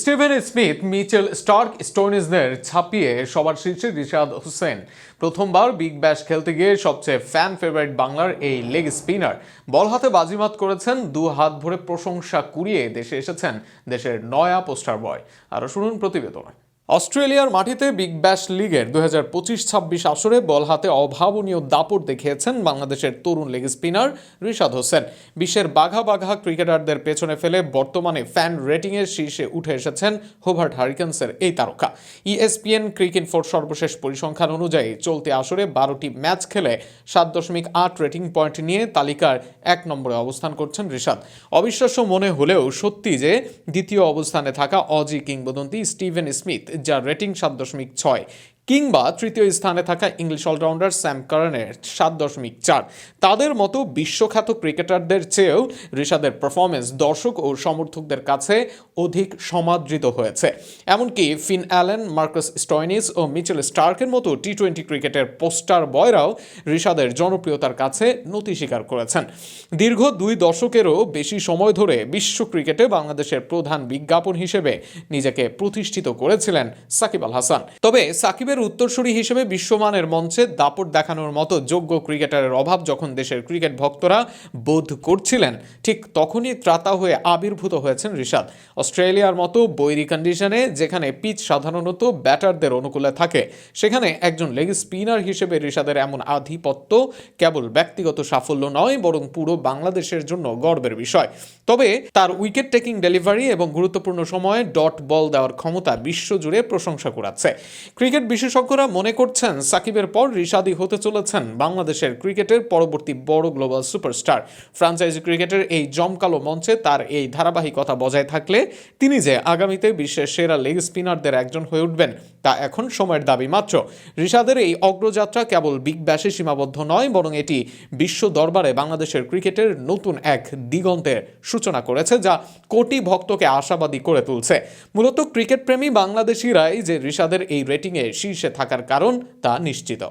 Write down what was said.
Steven Smith, Mitchell Starc স্টোনিসদের ছাপিয়ে সবার শীর্ষে রিশাদ হোসেন। প্রথমবার বিগ ব্যাশ খেলতে গিয়ে সবচেয়ে ফ্যান ফেভারিট বাংলার এই লেগ স্পিনার বল হাতে বাজিমাত করেছেন, দু হাত ভরে প্রশংসা কুড়িয়ে দেশে এসেছেন দেশের নয়া পোস্টার বয় আরও শুনুন প্রতিবেদনে। অস্ট্রেলিয়ার মাটিতে বিগ ব্যাশ লিগের দু হাজার পঁচিশ ছাব্বিশ আসরে বল হাতে অভাবনীয় দাপট দেখিয়েছেন বাংলাদেশের তরুণ লেগ স্পিনার রিশাদ হোসেন। বিশ্বের বাঘা বাঘা ক্রিকেটারদের পেছনে ফেলে বর্তমানে ফ্যান রেটিংয়ের শীর্ষে উঠে এসেছেন হোভার্ট হারিকেন্সের এই তারকা। ইএসপিএন ক্রিকেট ফোর সর্বশেষ পরিসংখ্যান অনুযায়ী চলতি আসরে বারোটি ম্যাচ খেলে সাত দশমিক আট রেটিং পয়েন্ট নিয়ে তালিকার এক নম্বরে অবস্থান করছেন রিশাদ। অবিশ্বাস্য মনে হলেও সত্যি যে দ্বিতীয় অবস্থানে থাকা অজি কিংবদন্তি স্টিভেন স্মিথ যার রেটিং সাত দশমিক ছয়। কিংবা তৃতীয় স্থানে থাকা ইংলিশ অলরাউন্ডার স্যাম কারনের সাত দশমিক চার। তাদের মতো বিশ্বখ্যাত ক্রিকেটারদের চেয়েও ঋষাদের পারফরমেন্স দর্শক ও সমর্থকদের কাছে অধিক সমাদৃত হয়েছে। এমনকি ফিন অ্যালেন, মার্কাস স্টয়নিস ও মিচেল স্টার্কের মতো টি টোয়েন্টি ক্রিকেটের পোস্টার বয়রাও ঋষাদের জনপ্রিয়তার কাছে নতি স্বীকার করেছেন। দীর্ঘ দুই দশকেরও বেশি সময় ধরে বিশ্ব ক্রিকেটে বাংলাদেশের প্রধান বিজ্ঞাপন হিসেবে নিজেকে প্রতিষ্ঠিত করেছিলেন সাকিব আল হাসান। তবে সাকিবের উত্তরসূরি হিসেবে বিশ্বমানের মঞ্চে দাপট দেখানোর মতো যোগ্য ক্রিকেটারের অভাব যখন দেশের ক্রিকেট ভক্তরা বোধ করছিলেন, ঠিক তখনই ত্রাতা হয়ে আবির্ভূত হয়েছেন ঋষাদ অস্ট্রেলিয়ার মতো বৈরী কন্ডিশনে যেখানে পিচ সাধারণত ব্যাটারদের অনুকূলে থাকে, সেখানে একজন লেগ স্পিনার হিসেবে ঋষাদের এমন আধিপত্য কেবল ব্যক্তিগত সাফল্য নয়, বরং পুরো বাংলাদেশের জন্য গর্বের বিষয়। তবে তার উইকেট টেকিং ডেলিভারি এবং গুরুত্বপূর্ণ সময়ে ডট বল দেওয়ার ক্ষমতা বিশ্বজুড়ে প্রশংসা কুড়াচ্ছে। ক্রিকেট বিশেষজ্ঞরা মনে করছেন সাকিবের পর রিশাদি হতে চলেছেন বাংলাদেশের ক্রিকেটের পরবর্তী বড় গ্লোবাল সুপারস্টার। ফ্রাঞ্চাইজি ক্রিকেটের এই জমকালো মঞ্চে তার এই ধারাবাহিকতা বজায় থাকলে তিনি যে আগামীতে বিশ্বের সেরা লেগ স্পিনারদের একজন হয়ে উঠবেন, তা এখন সময়ের দাবি মাত্র। ঋষাদের এই অগ্রযাত্রা কেবল বিগ ব্যাশে সীমাবদ্ধ নয়, বরং এটি বিশ্ব দরবারে বাংলাদেশের ক্রিকেটের নতুন এক দিগন্তের সূচনা করেছে, যা কোটি ভক্তকে আশাবাদী করে তুলছে। মূলত ক্রিকেট প্রেমী বাংলাদেশিরাই যে ঋষাদের এই রেটিংয়ে শীর্ষে থাকার কারণ তা নিশ্চিত।